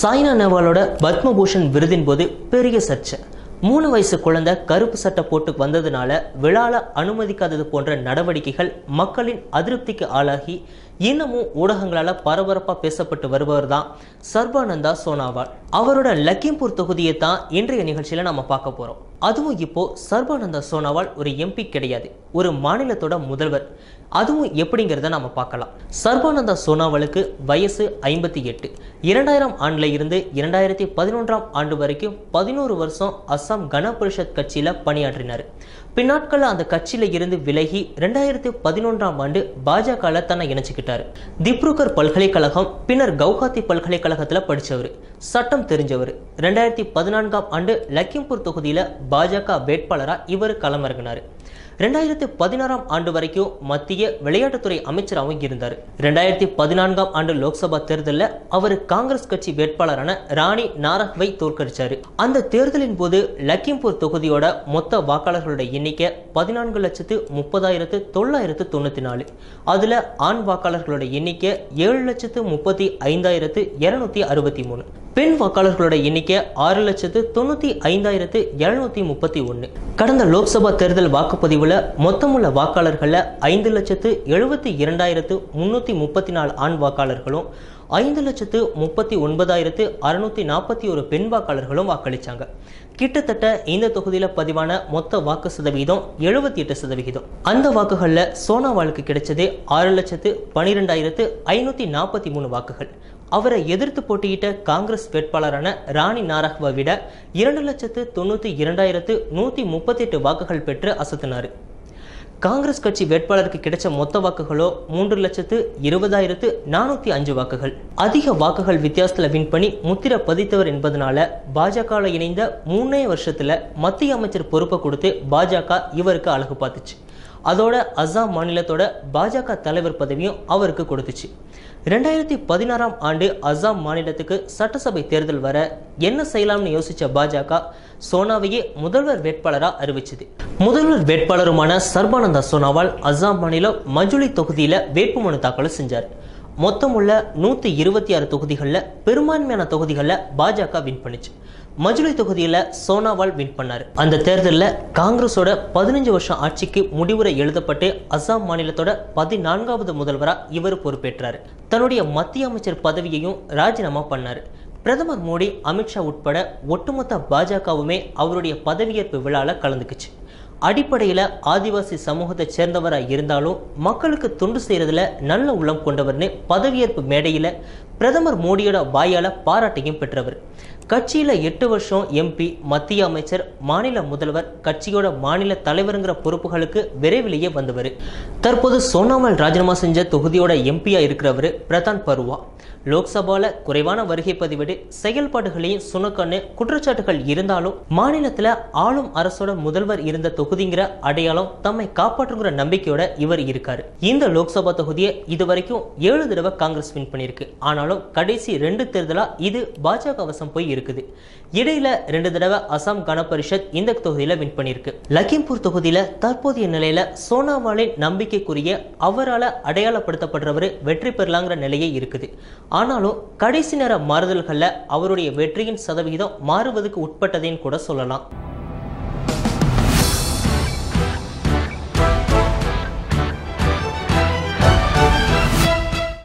சாய்னா நேவாலோட பத்மபூஷன் விருதின் போது பெரிய சர்ச்சை. மூணு வயசு குழந்தை கருப்பு சட்டை போட்டு வந்ததுனால விழால அனுமதிக்காதது போன்ற நடவடிக்கைகள் மக்களின் அதிருப்திக்கு ஆளாகி இன்னமும் ஊடகங்களால் பரபரப்பாக பேசப்பட்டு வருபவர் தான் சர்பானந்தா சோனாவால். அவரோட லக்கிம்பூர் தொகுதியை தான் இன்றைய நிகழ்ச்சியில் நம்ம பார்க்க போகிறோம் அதுவும் இப்போ சர்பானந்தா சோனாவால் ஒரு எம்பி கிடையாது ஒரு மாநிலத்தோட முதல்வர். அதுவும் எப்படிங்கிறத நாம பார்க்கலாம். சர்பானந்தா சோனாவாலுக்கு வயசு ஐம்பத்தி எட்டு. இரண்டாயிரம் ஆண்டுல இருந்து இரண்டாயிரத்தி பதினொன்றாம் ஆண்டு வரைக்கும் பதினோரு வருஷம் அஸ்ஸாம் கன பரிஷத் கட்சியில பணியாற்றினார். பின்னாட்கள் அந்த கட்சியில இருந்து விலகி ரெண்டாயிரத்தி பதினொன்றாம் ஆண்டு பாஜக தன்னை இணைச்சுக்கிட்டாரு. திப்ருகர் பல்கலைக்கழகம் பின்னர் கவுஹாத்தி பல்கலைக்கழகத்துல படிச்சவர். சட்டம் தெரிஞ்சவர். ரெண்டாயிரத்தி பதினான்காம் ஆண்டு லக்கிம்பூர் தொகுதியில பாஜக வேட்பாளரா இவர் களமிறங்கினார். ரெண்டாயிரத்தி பதினாறாம் ஆண்டு வரைக்கும் மத்திய விளையாட்டுத்துறை அமைச்சராகவும் இருந்தார். ரெண்டாயிரத்தி பதினான்காம் ஆண்டு லோக்சபா தேர்தலில் அவர் காங்கிரஸ் கட்சி வேட்பாளரான ராணி நாரக்வை தோற்கடிச்சார். அந்த தேர்தலின் போது லக்கிம்பூர் தொகுதியோட மொத்த வாக்காளர்களுடைய எண்ணிக்கை பதினான்கு லட்சத்து முப்பதாயிரத்து தொள்ளாயிரத்து தொண்ணூற்றி நாலு. அதில் ஆண் வாக்காளர்களோட எண்ணிக்கை ஏழு லட்சத்து முப்பத்தி ஐந்தாயிரத்து இருநூத்தி அறுபத்தி மூணு. பெண் வாக்காளர்களோட எண்ணிக்கை ஆறு லட்சத்து தொண்ணூற்றி ஐந்தாயிரத்து எழுநூத்தி முப்பத்தி ஒன்று கடந்த லோக்சபா தேர்தல் வாக்குப்பதிவில் மொத்தமுள்ள வாக்காளர்களில் ஐந்து லட்சத்து எழுபத்தி இரண்டாயிரத்து முன்னூற்றி முப்பத்தி நாலு ஆண் வாக்காளர்களும் ஐந்து லட்சத்து முப்பத்தி ஒன்பதாயிரத்து அறுநூத்தி நாற்பத்தி ஒரு பெண் வாக்காளர்களும் வாக்களிச்சாங்க. கிட்டத்தட்ட இந்த தொகுதியில பதிவான மொத்த வாக்கு சதவிகிதம் எழுபத்தி எட்டு சதவிகிதம். அந்த வாக்குகள்ல சோனாவாலுக்கு கிடைச்சது ஆறு லட்சத்து பனிரெண்டாயிரத்து ஐநூத்தி நாற்பத்தி மூணு வாக்குகள். அவரை எதிர்த்து போட்டியிட்ட காங்கிரஸ் வேட்பாளரான ராணி நாரக்வை விட இரண்டு லட்சத்து தொண்ணூத்தி இரண்டாயிரத்து நூத்தி முப்பத்தி எட்டு வாக்குகள் பெற்று அசத்தினார். காங்கிரஸ் கட்சி வேட்பாளருக்கு கிடைச்ச மொத்த வாக்குகளோ மூன்று லட்சத்து இருபதாயிரத்து நானூத்தி அஞ்சு வாக்குகள். அதிக வாக்குகள் வித்தியாசத்துல வின் பண்ணி முத்திர பதித்தவர் என்பதனால பாஜக இணைந்த மூணே வருஷத்துல மத்திய அமைச்சர் பொறுப்பை கொடுத்து பாஜக இவருக்கு அழகு பார்த்துச்சு. அதோட அஸ்ஸாம் மாநிலத்தோட பாஜக தலைவர் பதவியும் அவருக்கு கொடுத்துச்சு. ரெண்டாயிரத்தி பதினாறாம் ஆண்டு அஸ்ஸாம் மாநிலத்துக்கு சட்டசபை தேர்தல் வர என்ன செய்யலாம்னு யோசிச்ச பாஜக சோனாவையே முதல்வர் வேட்பாளராக அறிவிச்சது. முதல்வர் வேட்பாளருமான சர்பானந்தா சோனாவால் அசாம் மாநிலம் மஜுலி தொகுதியில வேட்புமனு தாக்கல் செஞ்சார். மொத்தமுள்ள நூத்தி இருபத்தி ஆறு தொகுதிகளில் பெரும்பான்மையான தொகுதிகளில் பாஜக வின் பண்ணுச்சு. மஜுலி தொகுதியில் சோனாவால் வின் பண்ணார். அந்த தேர்தலில் காங்கிரஸோட பதினஞ்சு வருஷம் ஆட்சிக்கு முடிவுரை எழுதப்பட்டு அசாம் மாநிலத்தோட பதினான்காவது முதல்வராக இவர் பொறுப்பேற்றார். தன்னுடைய மத்திய அமைச்சர் பதவியையும் ராஜினாமா பண்ணார். பிரதமர் மோடி அமித்ஷா உட்பட ஒட்டுமொத்த பாஜகவுமே அவருடைய பதவியேற்பு விழாவில் கலந்துக்குச்சு. அடிப்படையில் ஆதிவாசி சமூகத்தை சேர்ந்தவராக இருந்தாலும் மக்களுக்கு தொண்டு செய்கிறதுல நல்ல உள்ளம் கொண்டவர்னு பதவியேற்பு மேடையில் பிரதமர் மோடியோட வாயால பாராட்டையும் பெற்றவர். கட்சியில எட்டு வருஷம் எம்பி மத்திய அமைச்சர் மாநில முதல்வர் கட்சியோட மாநில தலைவருங்கிற பொறுப்புகளுக்கு விரைவிலேயே வந்தவர். தற்போது சோனாமல் ராஜினாமா செஞ்ச தொகுதியோட எம்பியா இருக்கிறவர் பிரதான் பருவா. லோக்சபால குறைவான வருகை பதிவிடு செயல்பாடுகளையும் சுணக்கன்னு குற்றச்சாட்டுகள் இருந்தாலும் மாநிலத்துல ஆளும் அரசோட முதல்வர் இருந்த தொகுதிங்கிற அடையாளம் தம்மை காப்பாற்றுங்கிற நம்பிக்கையோட இவர் இருக்காரு. இந்த லோக்சபா தொகுதியை இதுவரைக்கும் ஏழு தடவை காங்கிரஸ் வின் பண்ணியிருக்கு. ஆனாலும் கடைசி ரெண்டு தேர்தலாக இது பாஜக வசம் போய் இருக்குது. இடையில ரெண்டு தடவை அசாம் கன பரிஷத் இந்த தொகுதியில வின் பண்ணியிருக்கு. லக்கிம்பூர் தொகுதியில தற்போதைய நிலையில சோனாவாலின் நம்பிக்கைக்குரிய அவரால் அடையாளப்படுத்தப்படுறவர் வெற்றி பெறலாங்கிற நிலையே இருக்குது. ஆனாலும் கடைசி நேர மாறுதல்களில் அவருடைய வெற்றியின் சதவிகிதம் மாறுவதற்கு உட்பட்டதேன்னு கூட சொல்லலாம்.